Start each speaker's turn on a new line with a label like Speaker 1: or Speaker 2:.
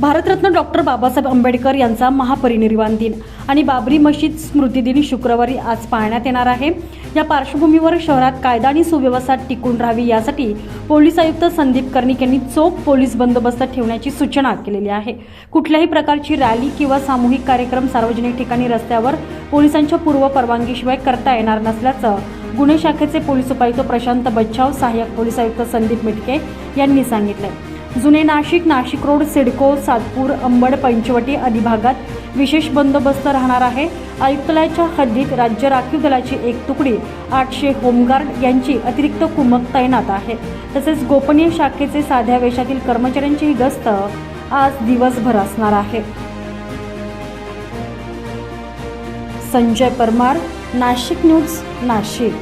Speaker 1: Bharat Ratna doctor Babasaheb Ambedkar यांचा महापरिनिर्वाण दिन आणि बाबरी मशीद स्मृती दिन शुक्रवारी आज पाळण्यात येणार आहे. या पार्श्वभूमीवर शहरात कायदा आणि सुव्यवस्था टिकून राहावी यासाठी पोलीस आयुक्त संदीप कर्णिक यांनी चोख पोलीस बंदोबस्त ठेवण्याची सूचना केलेली आहे. कुठल्याही प्रकारची रॅली किंवा सामूहिक कार्यक्रम सार्वजनिक ठिकाणी रस्त्यावर पोलिसांच्या पूर्व परवानगीशिवाय करता येणार नसल्याचं गुन्हे शाखेचे पोलीस उपायुक्त प्रशांत बच्छाव सहाय्यक पोलीस आयुक्त संदीप मिटके यांनी सांगितलं जुने नाशिक नाशिक रोड सिडको सातपूर अंबड पंचवटी आदी भागात विशेष बंदोबस्त राहणार आहे. आयुक्तालयाच्या हद्दीत राज्य राखीव दलाची एक तुकडी आठशे होमगार्ड यांची अतिरिक्त कुमक तैनात आहे. तसेच गोपनीय शाखेचे साध्या वेशातील कर्मचाऱ्यांची ही गस्त आज दिवसभर असणार आहे. संजय परमार नाशिक न्यूज नाशिक.